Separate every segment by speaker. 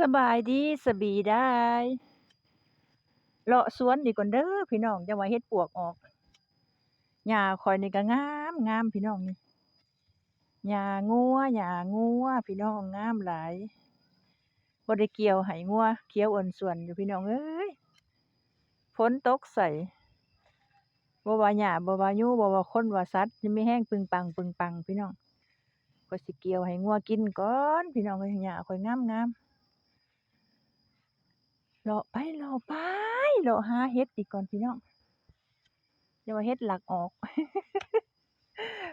Speaker 1: สบายดีสบีได้เลาะสวนนี่ก่อนเด้อพี่น้องจังว่าเฮ็ดปวกออกหญ้าข้อยนี่ก็งามงามพี่น้องนี่หญ้างัวหญ้างัวพี่น้องงามหลายบ่ได้เกี่ยวให้งัวเขียวอ้นส่วนอยู่พี่น้องเอ้ยฝนตกใส่บ่ว่าหญ้าบ่ว่ายุบ่ว่าคนว่าสัตว์ยังมีแห้งปึงปังปึงปังพี่น้องข้อยสิเกี่ยวให้งัวกินก่อนพี่น้องเอ้ยหญ้าข้อยงามๆ เลาะไปเลาะไปเลาะหาเห็ดอีกก่อนพี่น้องอย่าว่าเห็ดหลักออก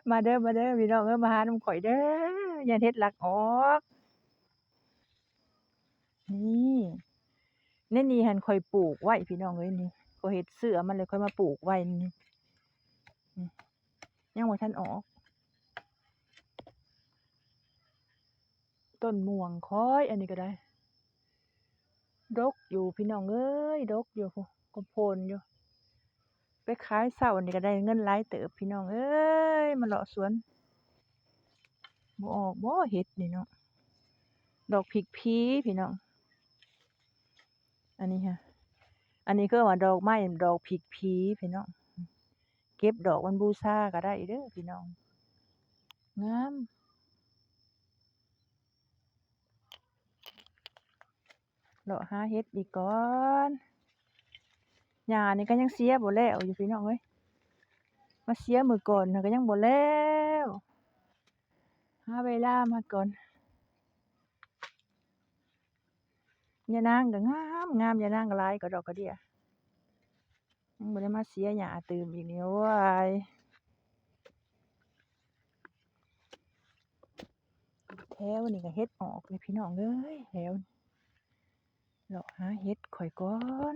Speaker 1: มาเด้อมาเด้อพี่น้องเอ้ยมาหานำข่อยเด้ออย่าเฮ็ดหลักออกนี่ในนี่หันข่อยปลูกไว้พี่น้องเอ้ยนี่ข่อยเฮ็ดเสือมันเลยค่อยมาปลูกไว้นี่ยังบ่ทันออกต้นม่วงค้อย อันนี้ก็ได้ ดกอยู่พี่น้องเอ้ยดกอยู่ก็โพนอยู่ ไปขายเช้านี่ก็ได้เงินหลายเติบพี่น้องเอ้ยมาเลาะสวนบ่ออกบ่เห็ดนี่เนาะดอกพริกผีพี่น้อง อันนี้ค่ะ อันนี้คือว่าดอกไม้ดอกพริกผีพี่น้อง เก็บดอกวันบูชาก็ได้เด้อพี่น้อง งาม เลาะหาเห็ดอีกก่อนหญ้านี่ก็ยังเสียบ่แล้วอยู่พี่น้องเอ้ยมาเสียมือก่อนน่ะก็ยังบ่แล้วหาเวลามาก่อนยะนางก็งามงามยะนางก็หลายกว่าดอกกระเดียยังบ่ได้มาเสียหญ้าตื่มอีกนี่โอ้ยแถวนี่ก็เฮ็ดออกเลยพี่น้องเอ้ยแถว เลาะหาเห็ดข่อยก่อน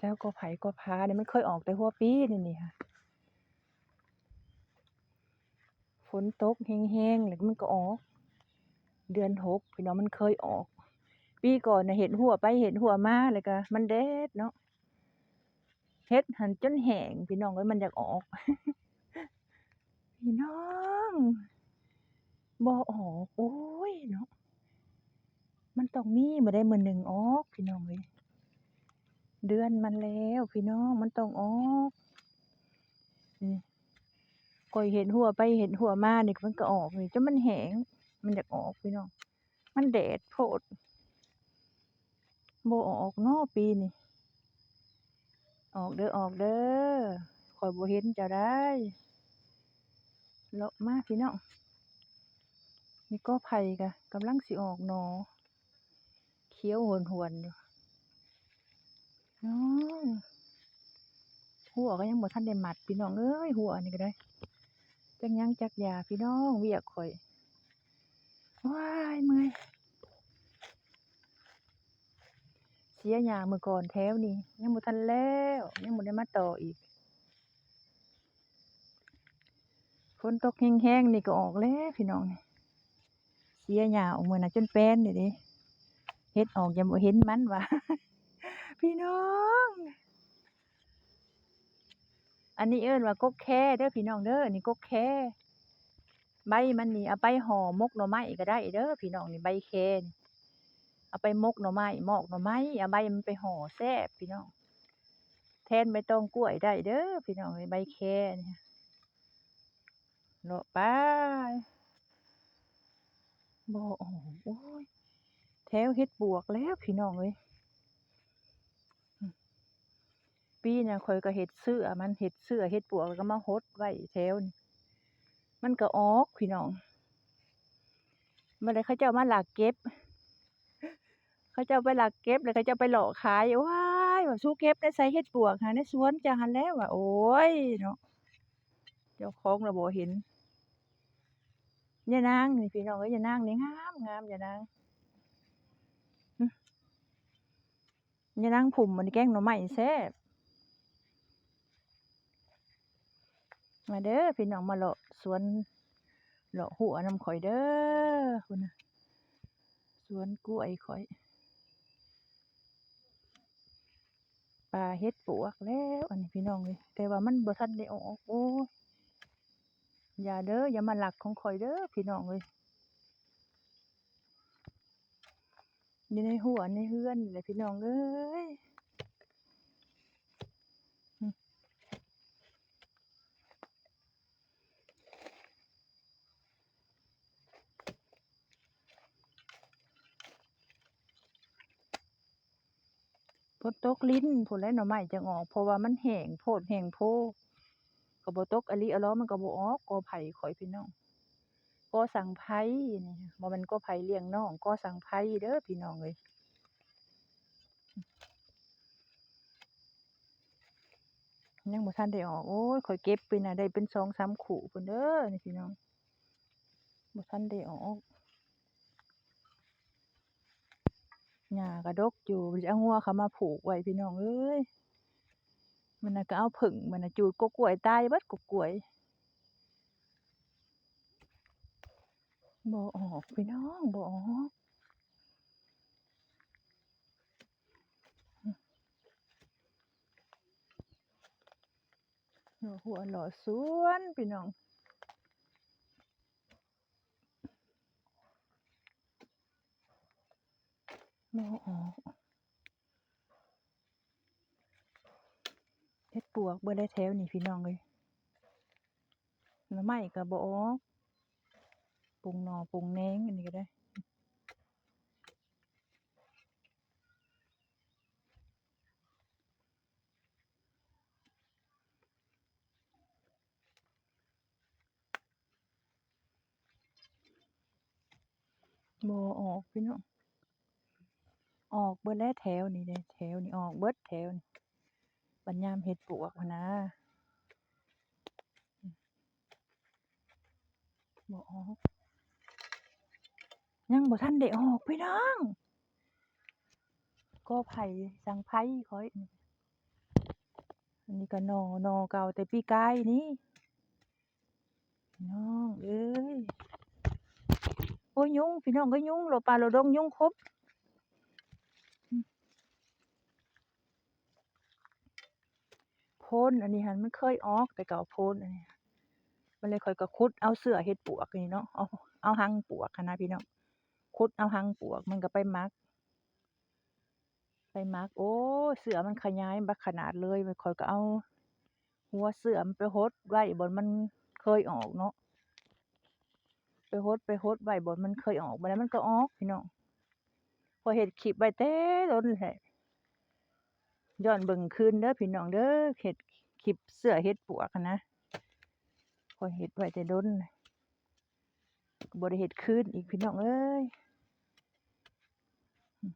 Speaker 1: แล้วก็ไผ่ก็พาเนี่ยมันเคยออกแต่หัวปีนี่นี่ค่ะฝนตกแห้งๆแล้วมันก็ออก เดือนหกพี่น้องมันเคยออก ปีก่อนน่ะเห็นหัวไปเห็นหัวมาเลยก็มันเด็ดเนาะเฮ็ดหันจนแห้งพี่น้องเอ้ยมันอยากออก พี่น้องบ่ออกโอ้ยเนาะ ต้องมีมื้อใดมื้อหนึ่งออกพี่น้องเอ้ยเดือนมันแล้วพี่น้องมันต้องออกนี่อยเห็นหัวไปเห็นหัวมาเนี่มันก็ออกนี่จนมันแห้งมันอยากออกพี่น้อง มันแดดโพดบ่ออกนาะปีนี้ออกเด้อออกเด้อข้อยโบเห็นจ้าได้เลาะมากพี่น้องนี่กอไผ่ก็กำลังสิออกหนอ เขียวหวนๆอยู่น้องหัวก็ยังบ่ทันได้หมัดพี่น้องเอ้ยหัวนี่ก็ได้จักหยังจักยาพี่น้องเวียกข่อยว้ายเมื่อยเสียหญ้ามื้อก่อนแถวนี้ยังบ่ทันแล้วยังบ่ได้มาต่ออีกฝนตกแห้งๆนี่ก็ออกแล้วพี่น้องเสียหญ้าออกมือน่ะจนแป้นนี่เด้ เฮ็ดออกยังบ่เห็นมันว่าพี่น้อง อันนี้เอิ้นว่ากกแค่เด้อพี่น้องเด้ออันนี้กกแค่ใบมันนี่เอาไปห่อมกหน่อไม้ก็ได้เด้อพี่น้องนี่ใบแค่นี่เอาไปมกหน่อไม้หมอกหน่อไม้เอาใบมันไปห่อแซ่บพี่น้องแทนใบตองกล้วยได้เด้อพี่น้องใบแค่นี่เลาะไปบ่ออโอ้ย แถวเฮ็ดปวกแล้วพี่น้องเอ้ยปีน่ะข้อยก็เฮ็ดเสื้อมันเฮ็ดเสื้อเฮ็ดปวกแล้วก็มาหดไว้แถวนี่มันก็ออกพี่น้องบัดนี้เขาเจ้ามาหลักเก็บ เขาเจ้าไปหลักเก็บแล้วเขาเจ้าไปหลอกขายว้ายว่าสู้เก็บได้ใส่เฮ็ดปวกหาในสวนจ้าหั้นแล้วว่าโอ๊ยเนาะเจ้าของน่ะบ่เห็นยานางนี่พี่น้องเอ้ยยานางนี่งามงามยานาง ยายนางผุ่มมันแกงหน่อไม้แซ่บมาเด้อพี่น้องมาเลาะสวนเลาะหัวน้ำข่อยเด้อพุ่นน่ะสวนกล้วยข่อยป่าเฮ็ดปวกแล้วอันนี้พี่น้องเอ้ยแต่ว่ามันบ่ทันได้ออกโอ้ยอย่าเด้ออย่ามาหลักของข่อยเด้อพี่น้องเอ้ย อยู่ในหัวในเฮือนนี่แหละพี่น้องเอ้ยอืมฝนตกลิ้นพู้นแหล้หน่อไม้จังออกเพราะว่ามันแห้งโพดแห้งโพก็บ่ตกอะลิอะลอมันกบออกกอไผ่ข้อยพี่น้อง กอสังไผนี่บ่ม่นกอไผ่เลี้ยงน้องกอสังไผเด้อพี่น้องเอ้ยยังบ่ทันได้ออกโอ้ยข้อยเก็บไปน่ะได้เป็น2-3ขู่พู้นเด้อนี่พี่น้องบ่ทันได้ออกหญ้าก็ดกอยู่สิเอางัวเขามาผูกไว้พี่น้องเอ้ยมันน่ะก็เอาผึ้งมันน่ะจูดกกกล้วยตายเบิดกกกล้วย บ่ออกพี่น้องบ่ออกหัวหลาะสวนพี่น้องบ่ออกเฮ็ดปวกเบิดแล้แถวนี้พี่น้องเอ้ยหน่อไม้ก็บ่ออก ปลูกหน่อปลูกแนงอันนี้ก็ได้บ่ออกพี่น้องออกเบิดแล้วแถวนี้เด้แถวนี้ออกเบิดแถวนี้บัดยามเฮ็ดปวกนะบ่ออก ยังบ่ทันได้ออกพี่น้องกอไผ่สังไผข้อย อันนี้ก็นอนอเก่าแต่ปีกายนี้พี่น้องเอ้ยโอ๊ยยุงพี่น้องเอ้ยยุงเลาป่าเลาดงยุงครบโพนอันนี้หันมันเคยออกแต่เก่าโพนอันนี้มันเลยข้อยก็ขุดเอาเสื้อเฮ็ดปวกนี่เนาะเอาเอาหังปวกนะพี่น้อง ขุดเอาหังปวกมันก็ไปมัก ไปมัก โอ๊ยเสือมันขยายบักขนาดเลยบัดข้อยก็เอา หัวเสือมันไปหดไว้บนมันเคยออกเนาะไปหดไปหดไว้บนมันเคยออกบัดนั้นมันก็ออกพี่น้องข้อเฮ็ดคลิปไว้ต่โดนแหละย้อนเบิ่งคืนเด้อพี่น้องเด้อเฮ็ดคลิปเสื้อเฮ็ดปวกนะข้อเฮ็ดไว้แต่ดนแล้วก็บ่ได้เฮ็ดคืนอีกพี่น้องเอ้ย อืม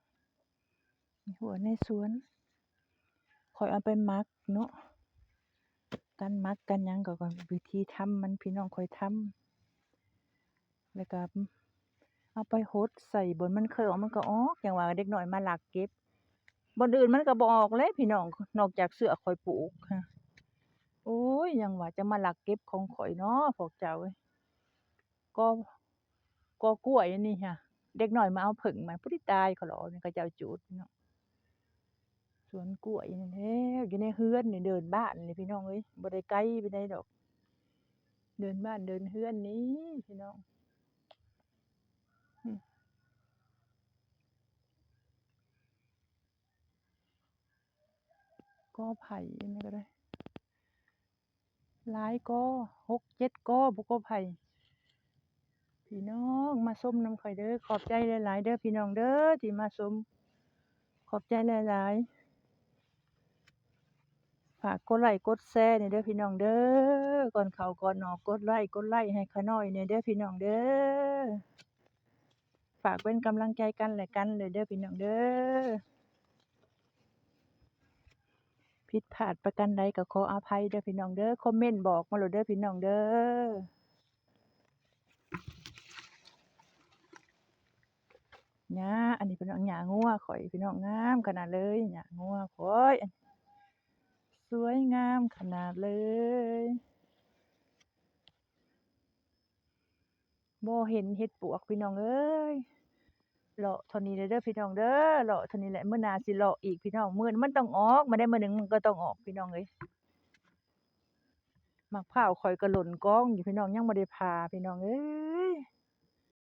Speaker 1: นี่ หัวในสวนข้อยเอาไปมักเนาะการมักการหยังก็ก็วิธีทำมันพี่น้องข้อยทำแล้วก็เอาไปหดใส่บนมันเคยออกมันก็ออกอย่างว่าเด็กหน้อยมาหลักเก็บบนอื่นมันก็บอกเลยพี่น้องนอกจากเสื้อข้อยปลูกค่ะโอ๊ยยังว่าจะมาหลักเก็บของข้อยเนาะพวกเจ้าเอ้ยกอกอกล้วยนนี้ค่ะเด็กหน้อยมาเอาผึ้งมาพุติตายขาเหรอนี่เขาเจ้าจูดพี่น้อง สวนกล้วยนี่แหล้วอยู่ในเรือนนี่เดินบ้านนี่พี่น้องเอ้ยบ่ได้ไกลไปานใดอก เดินบ้านเดินเรือนนี้พี่น้องกอไผ่อันนี้ก็ได้หลายกอ6-7กอบักกอไผ่พี่น้องมาชมนำข้อยเด้อขอบใจหลายๆเด้อพี่น้องเด้อที่มาชมขอบใจหลายๆ ฝากกดไลก์กดแชร์หน่อยเด้อพี่น้องเด้อก่อนเขาก่อนออกกดไลก์กดไลก์ให้ข้าน้อยแหน่ยเด้อพี่น้องเด้อฝากเป็นกำลังใจกันและกันเลยเด้อพี่น้องเด้อผิดพลาดประการใดก็ขออภัยเด้อพี่น้องเด้อคอมเมนต์บอกมาโลดเด้อพี่น้องเด้อหญ้าอันนี้พี่น้องหญ้างัวข้อยพี่น้องงามขนาดเลยหญ้างัวข้อย สวยงามขนาดเลยบ่เห็นเฮ็ดปวกพี่น้องเอ้ยเลาะเท่านี้เลยเด้อพี่น้องเด้อเลาะเท่านี้แหละเมื้อนาสิเลาะอีกพี่น้องเมื้อมันต้องออกมื้อใดมื้อหนึ่งมันก็ต้องออกพี่น้องเอ้ยมะพร้าวข้อยก็หล่นกองอยู่พี่น้องยังบ่ได้ผ่าพี่น้องเอ้ย